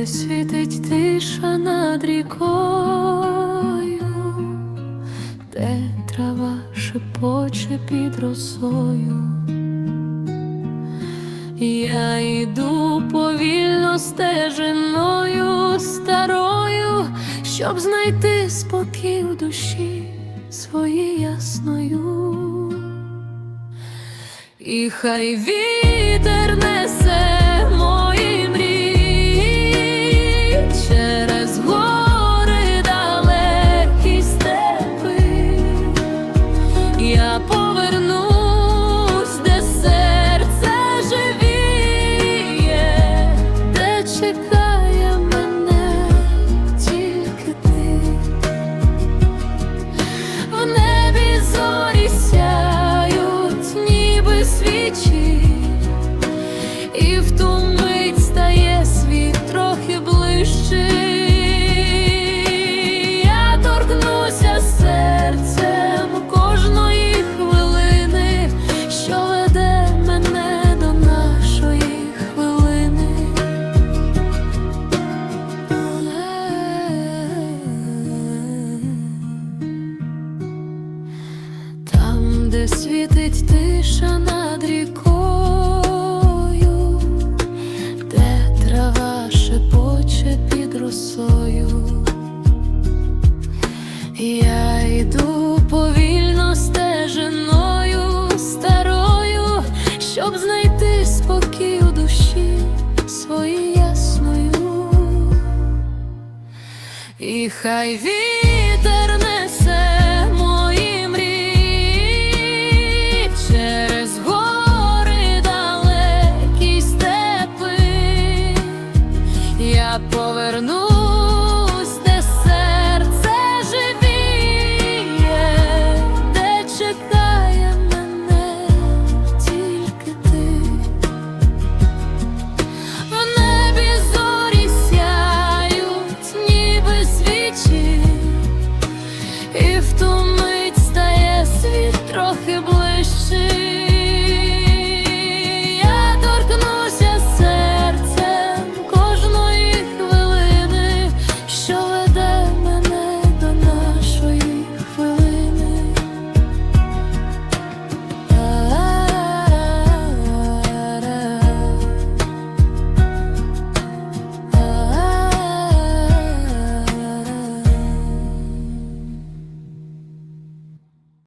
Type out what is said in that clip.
де світить тиша над рікою, де трава шепоче під росою. Я йду повільно стежиною старою, щоб знайти спокій в душі своїй ясною. І хай вітер несе світить тиша над рікою, де трава шепоче під росою, я йду повільно стежиною старою, щоб знайти спокій у душі своїй ясною. І хай він я повернусь, де серце живіє, де чекає мене тільки ти, в небі зорі сяють, ніби свічі, і в ту мить стає світ трохи ближчий.